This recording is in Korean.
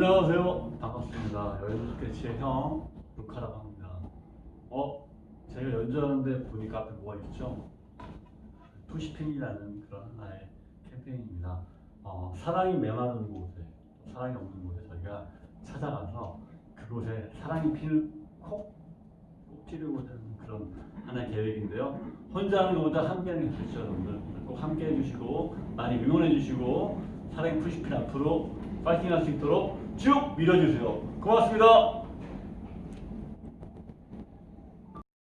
안녕하세요. 반갑습니다. 여행 스케치의 형 루카라고 합니다. 어, 제가 연주하는데 보니까 앞에 뭐가 있죠? 푸시핑이라는 그런 하나의 캠페인입니다. 어, 사랑이 메마른 곳에, 사랑이 없는 곳에 저희가 찾아가서 그곳에 사랑이 피는 콕, 꼭 찌르고자 하는 그런 하나의 계획인데요. 혼자 하는 것보다 함께 하는 게 좋죠, 여러분들. 꼭 함께 해주시고, 많이 응원해 주시고, 사랑의 푸시핑 앞으로 파이팅 할 수 있도록 쭉 밀어주세요. 고맙습니다.